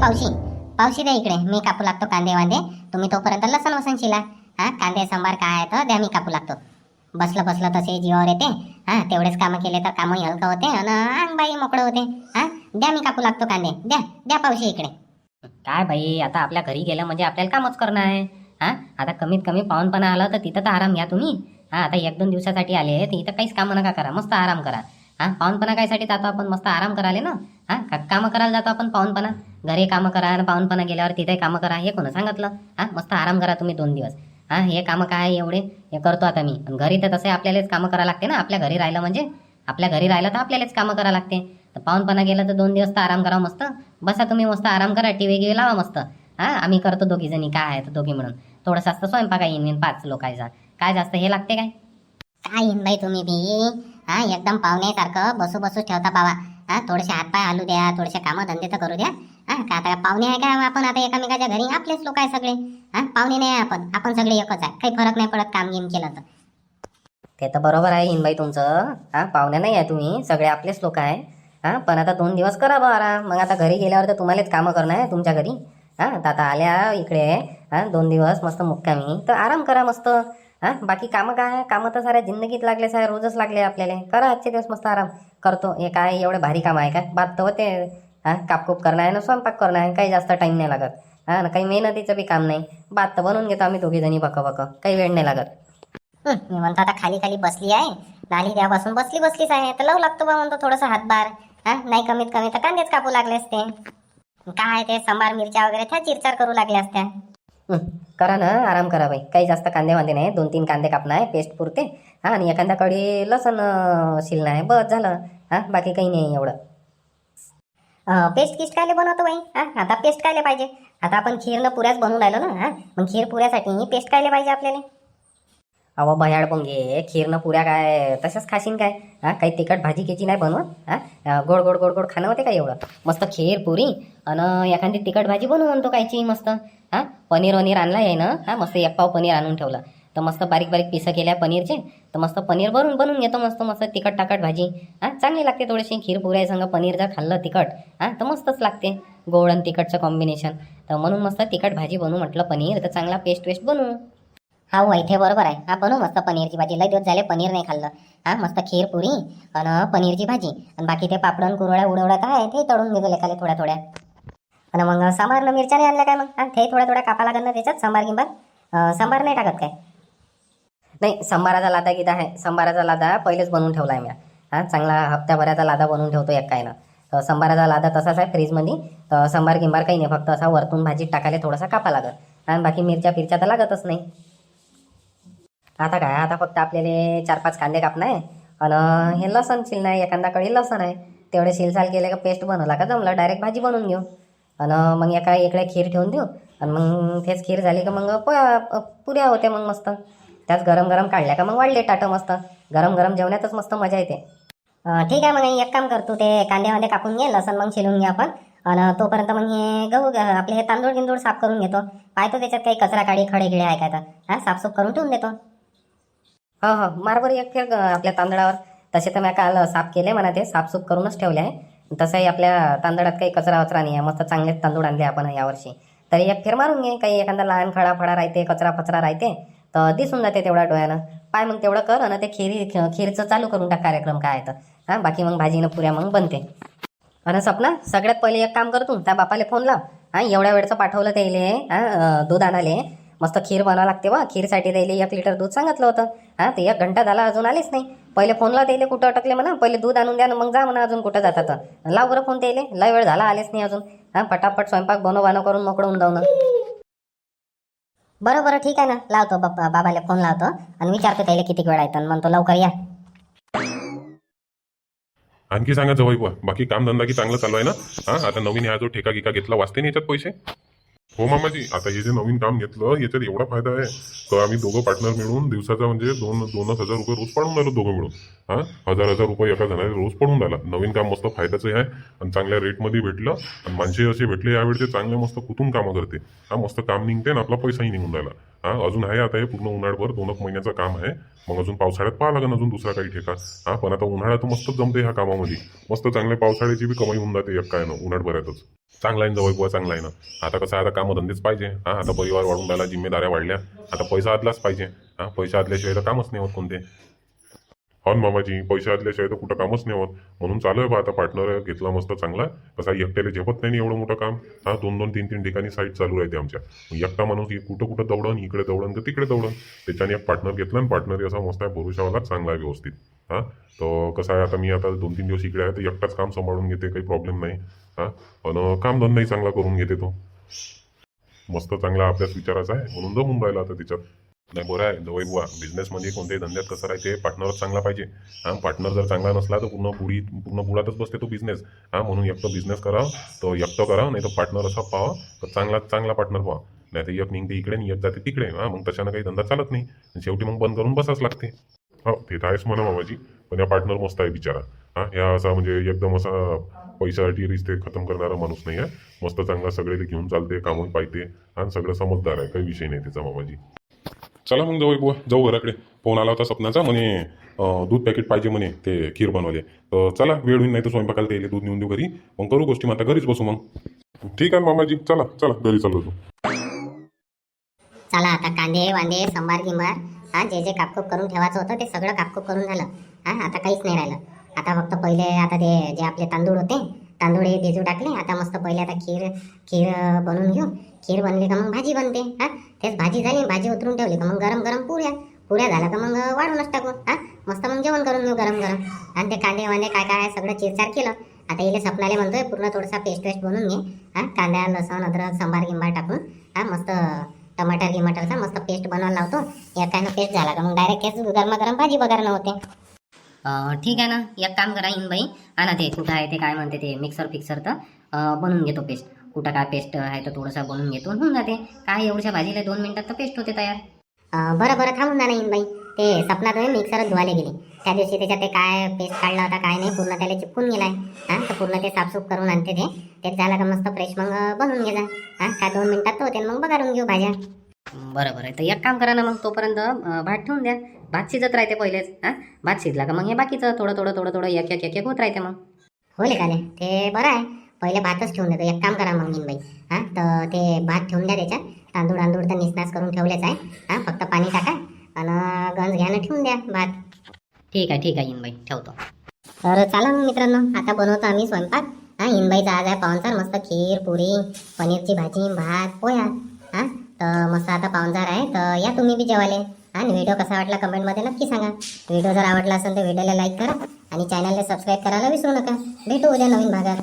पावशी. पावशी द्या इकडे. मी कापू लागतो कांदे वांदे. तुम्ही तोपर्यंत लसण वसन शिला. हा कांदे सांबार काय आहे तर द्या मी कापू लागतो. बसलं बसलं तसे जीवावर येते. हा तेवढेच कामं केले तर कामही हलकं होते आणि अंग बाई मोकळं होते. हा द्या मी कापू लागतो कांदे. द्या द्या पावशी इकडे. काय भाई आता आपल्या घरी गेलं म्हणजे आपल्याला कामच करणं आहे. हा आता कमीत कमी पाहुणपणा आलं तर तिथं तर आराम घ्या तुम्ही. हा आता एक दोन दिवसासाठी आले तर इथं काहीच कामं नका करा. मस्त आराम करा. हा पाहुणपणा कायसाठी जातो आपण मस्त आराम करायला ना. हा का कामं करायला जातो आपण पाहुणपणा घरी कामं करा आणि पाहुणपणा गेल्यावर तिथे कामं करा हे कोणा सांगितलं? हा मस्त आराम करा तुम्ही दोन दिवस. हा हे कामं काय एवढे? हे करतो आता मी. घरी तर तसे आपल्यालाच कामं करावं लागते ना आपल्या घरी राहिलं म्हणजे. आपल्या घरी राहिलं तर आपल्यालाच कामं करावं लागते. तर पाहुणपणा गेलं तर दोन दिवस तर आराम करा मस्त. बसा तुम्ही मस्त आराम करा टी व्ही गिवी लावा मस्त. हा आम्ही करतो दोघी जणी काय आहे तर दोघी म्हणून. थोडंसं असतं स्वयंपाक येईन पाच लोकांचा काय जास्त हे लागते काय? काय येईन बाई तुम्ही बी. हा एकदम पाहुण्यासारखं बसू बसू ठेवता बाबा. हा थोडेसे हातपाय हलू द्या थोडेसे कामं धंदे तर करू द्या. हा का आता पाहुणे आहे का आपण? आता एकामेकाच्या घरी आपलेच लोक आहे सगळे. हा पाहुणे नाही आपण. आपण सगळे एकच आहे. काही फरक नाही पडत काम गेम केलं तर. ते तर बरोबर आहे हिनबाई तुमचं. हा पाहुणे नाही आहे तुम्ही. सगळे आपलेच लोक आहे. हा पण आता दोन दिवस करा बा आराम. मग आता घरी गेल्यावर तर तुम्हालाच कामं करणं आहे तुमच्या घरी. हा तर आता आल्या इकडे. हा दोन दिवस मस्त मुक्कामी. तर आराम करा मस्त. हा? बाकी कामं काय? आहे? कामं तर साऱ्या जिंदगीत लागले सारे रोजच लागले आपल्याला. करा आजचे दिवस मस्त आराम. करतो. हे काय? एवढे भारी काम आहे काय बात तर होते. हा? कापकूप करणं आहे ना स्वयंपाक करणं आहे. काही जास्त टाईम नाही लागत. हा? ना काही मेहनतीचं बी काम नाही. बात तर बनवून घेतो आम्ही दोघी जणी बक बक. काही वेळ नाही लागत. मी म्हणतो आता खाली खाली बसली आहे. नाली द्यापासून बसली बसलीच आहे. तर लावू लागतो बा म्हणतो थोडंसं हातभार. हा? नाही कमीत कमी तर कांदेच कापू लागले असते. काय ते? सांबार मिरच्या वगैरे त्या चिरचार करू लागल्या असत्या. करा ना आराम करा बाई. काही जास्त कांदे वांदे नाही दोन तीन कांदे कापणं आहे पेस्ट पुरते. हा आणि एखादा कडी लसण शिलणं आहे बस झालं. हा बाकी काही नाही एवढं. पेस्ट किस्ट कायले बनवतो बाई? हा आता पेस्ट कायले पाहिजे. आता आपण खीरनं पुऱ्याच बनवून राहिलो ना हा. मग खीर पुऱ्यासाठी पेस्ट कायले पाहिजे आपल्याला? अहो भयाड पोंगे खीरनं पुऱ्या काय तशाच खाशीन काय? हा काही तिखट भाजी केची नाही बनवत हा? गोड गोड गोड गोड खाणं होते का एवढं? मस्त खीर पुरी आणि एखादी तिखट भाजी बनवून म्हणतो कायची मस्त हा? पनीर वनीर आणला आहे ना हा? मस्त एक पाव पनीर आणून ठेवलं. तर मस्त बारीक बारीक पिसं केल्या पनीरचे तर मस्त पनीर भरून बनवून घेतो मस्त मस्त तिखट टाकट भाजी हा? चांगली लागते थोडीशी खीर पुऱ्या संग पनीर जर खाल्लं तिखट हा? तर मस्तच लागते गोड आणि तिखटचं कॉम्बिनेशन तर म्हणून मस्त तिखट भाजी बनवू म्हटलं पनीर तर चांगला पेस्ट वेस्ट बनवू. हा हो इथे बरोबर आहे. हा बनवू मस्त पनीरची भाजी. लय दिवस झाले पनीर नाही खाल्लं. हा मस्त खीर पुरी आणि पनीरची भाजी. आणि बाकी ते पापडन कुरवड्या उडवड्या काय ते तळून घेतो लेखाले थोड्या थोड्या. आणि मग सांबारनं मिरच्या नाही आणल्या काय मग? हा ते थोड्या थोड्या कापा लागेल ना त्याच्यात सांबार किंबार सांबार नाही टाकत काय? नाही सांबाराचा लादा गीत आहे. सांबाराचा लादा पहिलेच बनवून ठेवला आहे मी. हा चांगला हप्त्याभराचा लादा बनवून ठेवतो एक काय ना तर लादा तसाच आहे फ्रीजमध्ये. तर सांबार गिंबार काही नाही. फक्त असा वरतून भाजीत टाकायला थोडासा कापा लागत आणि बाकी मिरच्या फिरच्या तर लागतच नाही. आता काय? आता फक्त आपल्याला चार पाच कांदे कापणं आहे. आणि हे लसण शिलणं आहे. एखादा कडी लसण आहे. तेवढे शिलसाल केले का पेस्ट बनवला का जमलं? डायरेक्ट भाजी बनवून घेऊ. आणि मग एका इकडे खीर ठेवून देऊ. आणि मग तेच खीर झाली का मग पुऱ्या होते मग मस्त. त्याच गरम गरम काढल्या का मग वाढले टाटं मस्त. गरम गरम जेवण्यातच मस्त मजा येते. ठीक आहे मग एक काम करतो ते कांद्यामध्ये कापून घे लसण मग शिलून घे आपण. आणि तोपर्यंत मग हे गहू आपले हे तांदूळ गिंदूळ साफ करून घेतो. पाहतो त्याच्यात काही कचरा काढी खडे गिडे आहे काय तर. हा साफसूफ करून ठेवून देतो. हो हो. मारवर एक फेर आपल्या तांदळावर. तसे तर मी काल साफ केले म्हणा ते. साफसूफ करूनच ठेवले आहे. तसंही आपल्या तांदळात काही कचरा वचरा नाही आहे. मस्त चांगलेच तांदूळ आणले आपण यावर्षी. तरी एक फेर मारून घे. काही एखादा लहान खडा फडा राहते कचरा फचरा राहते तर दिसून जाते तेवढ्या डोळ्यानं. पाय मग तेवढं कर आणि ते खिरी खीरचं चालू करून टाक कार्यक्रम काय आहे तर. हां बाकी मग भाजीनं पुऱ्या मग बनते. आणि सपना सगळ्यात पहिले एक काम कर तू. त्या बापाला फोन लाव. हां एवढ्या वेळचं पाठवलं त्याले हां दूध आणाले. मस्त खीर बनावं लागते वा खीरसाठी द्यायले एक लिटर दूध सांगितलं होतं. हां ते एक घंटा झाला अजून आलेच नाही. पहिले फोनला द्यायला कुठं अटकले म्हणा पहिले दूध आणून द्या ना मग जा म्हणा अजून कुठं जातात लाव बरं फोन द्यायले लय वेळ झाला आलेच नाही अजून. हां पटापट स्वयंपाक बनव करून मोकळून जाऊ ना. बरं बरं ठीक आहे ना. लावतो बाबा बाबाला फोन लावतो आणि विचारतो त्याला किती वेळ आहे तर. म्हणतो लवकर या. आणखी सांगा जवळ बाकी बाकी कामधंदा की चांगलं चालू आहे ना? हा आता नवीन ह्या जो ठेका गिका घेतला वाचते नाही याच्यात पैसे? हो मामाजी आता हे जे नवीन काम घेतलं याच्यात एवढा फायदा आहे. तर आम्ही दोघं पार्टनर मिळून दिवसाचा म्हणजे दोन दोनच हजार रुपये रोज पडून राहिलो दोघं मिळून. हा? हजार हजार रुपये एका जणाला रोज पडून राहिला. नवीन काम मस्त फायद्याचं आहे आणि चांगल्या रेटमध्ये भेटलं. आणि माणसे असे भेटले यावेळी ते चांगले मस्त कुठून कामं करते. हा मस्त काम निघते आणि आपला पैसाही निघून राहिला. हा अजून आहे आता हे पूर्ण उन्हाळभर दोन एक महिन्याचं काम आहे. मग अजून पावसाळ्यात पाहा लागेल अजून दुसरा काही ठेका हा पण आता उन्हाळ्यात मस्त जमते ह्या कामामध्ये. मस्त चांगल्या पावसाळ्याची बी कमाई होऊन जाते एक काय ना उन्हाळभरातच चांगला आहे ना जवळ बुवा चांगला आहे ना. आता कसं आहे आता कामधंदेच पाहिजे. हा आता परिवार वाढून राहिला जिम्मेदाऱ्या वाढल्या. आता पैसा आदलाच पाहिजे. हा पैसा आदल्याशिवाय तर कामच नाही होत कोणते. हो मामाजी पैसे आदल्याशिवाय तर कुठं कामच नाही होत. म्हणून चालू आहे बा आता पार्टनर घेतला मस्त चांगला. कसा एकट्याला झेपत नाही ना एवढं मोठं काम. हा दोन दोन तीन तीन ठिकाणी साईट चालू राहते आमच्या. एकटा माणूस कुठं कुठं दौडन इकडे दौडन तर तिकडे दौडन. त्याच्याने एक पार्टनर घेतला आणि पार्टनर असा मस्त आहे भरुशावाला चांगला आहे व्यवस्थित. हा तर कसं आहे आता मी आता दोन तीन दिवस इकडे आहे तर एकटाच काम सांभाळून घेते काही प्रॉब्लेम नाही. हा पण कामधंदाही चांगला करून घेते तो. मस्त चांगला अभ्यास विचाराचा आहे म्हणून जमून राहिला आता त्याच्यात नाही बरं आहे जवळ बुवा. बिझनेसमध्ये कोणत्याही धंद्यात कसं राहते पार्टनरच चांगला पाहिजे. हा पार्टनर जर चांगला नसला तर पूर्ण पुढी पूर्ण बुडातच बसते तो बिझनेस हा म्हणून एकटं बिझनेस करावं तर एकटं करावं नाही तर पार्टनर असा पाहावा तर चांगला चांगला पार्टनर पाहा नाही तर एक निघते इकडे आणि एक जाते तिकडे. हा मग तशानं काही धंदा चालत नाही. आणि शेवटी मग बंद करून बसाच लागते. हो ते तर आहेच म्हणा बाबाजी. पण या पार्टनर मस्त आहे बिचारा. हा या असा म्हणजे एकदम असा पैशासाठी रिश्ते खतम करणारा माणूस नाही आहे. मस्त चांगला सगळे ते घेऊन चालते कामून पाहिजे आणि सगळं समजदार आहे काही विषय नाही त्याचा मामाजी चला मग जाऊ बुवा जाऊ घराकडे. फोन आला होता सपनाचा म्हणे दूध पॅकेट पाहिजे म्हणे ते खीर बनवले. तर चला वेळ होईल नाही तर स्वयंपाकाला ते दूध नेऊन देऊ घरी. मग करू गोष्टी मग आता घरीच बसू मग. ठीक आहे मामाजी चला चला घरी चाललो तू चला आता कांदे वांदे सांबार गिंबार हा जे जे कापकूप करून ठेवायचं होतं ते सगळं कापकूप करून झालं. हा आता काहीच नाही राहिलं. आता फक्त पहिले आता ते जे आपले तांदूळ होते तांदूळ हे भिजू टाकले. आता मस्त पहिले आता खीर खीर बनवून घेऊ. खीर बनली का मग भाजी बनते. हा? तेच भाजी झाली भाजी उतरून ठेवली का मग गरम गरम पुऱ्या. पुऱ्या झाल्या का मग वाढूनच टाकू. हा? मस्त मग जेवण करून घेऊ गरम गरम. आणि ते कांदे वांदे काय काय सगळं चिरचार केलं. आता इले सपनाले म्हणतोय पूर्ण थोडासा पेस्ट वेस्ट बनवून घे. हा? कांदा लसण अद्रक सांबार गिंबार टाकून. हा? मस्त टमाटर गिमाटरचा मस्त पेस्ट बनवायला लावतो. एकानं पेस्ट झाला का मग डायरेक्ट तेच गरमागरम भाजी बघायला नव्हते ठीक आहे ना? एक काम करा बाई आणा ते कुठं आहे ते काय म्हणते ते मिक्सर फिक्सर तर. बनवून घेतो पेस्ट कुठं काय पेस्ट आहे तर थोडंसं बनवून घेतो होऊन जाते. काय एवढ्या भाजीला दोन मिनिटात तर पेस्ट होते तयार. बरं बरं थांबून जाणार इन बाई ते सपना तुम्ही मिक्सरच धुवायला गेली. त्या दिवशी त्याच्यात ते काय पेस्ट काढला होता काय नाही पूर्ण त्याला चिपकून गेलाय. हां तर पूर्ण ते साफसूफ करून आणते ते. तेच झालं का मस्त फ्रेश मग बनवून घे हां काय दोन मिनिटात तर होते. मग बघारून घेऊ भाज्या. बरं बरं तर एक काम करा ना मग तोपर्यंत भात ठेवून द्या. भात शिजत राहते पहिलेच हां? भात शिजला का मग हे बाकीचं थोडं थोडं थोडं थोडं एक एक एक एक होत राहते मग. होले का नाही? ते बरं आहे. पहिले भातच ठेवून देतो. एक काम करा मग बाई हा? तर ते भात ठेवून द्या त्याच्यात. तांदूळ तांदूळ तर निसनास करून ठेवलेच आहे. हा फक्त पाणी टाका आणि गंज घ्यानं ठेवून द्या भात. ठीक आहे ठीक आहे बाई ठेवतो. तर चला मग मित्रांनो आता बनवतो आम्ही स्वयंपाक. हा इनबाईचा आज आहे पाहुणचार मस्त खीर पुरी पनीरची भाजी भात पोया तर मस्त आता पाहुणचार आहे तर या तुम्ही बी जेवाले आणि व्हिडिओ कसा वाटला कमेंटमध्ये नक्की सांगा. व्हिडिओ जर आवडला असेल तर व्हिडिओला लाईक करा आणि चॅनलला सबस्क्राईब करायला विसरू नका. भेटू उद्या नवीन भागात.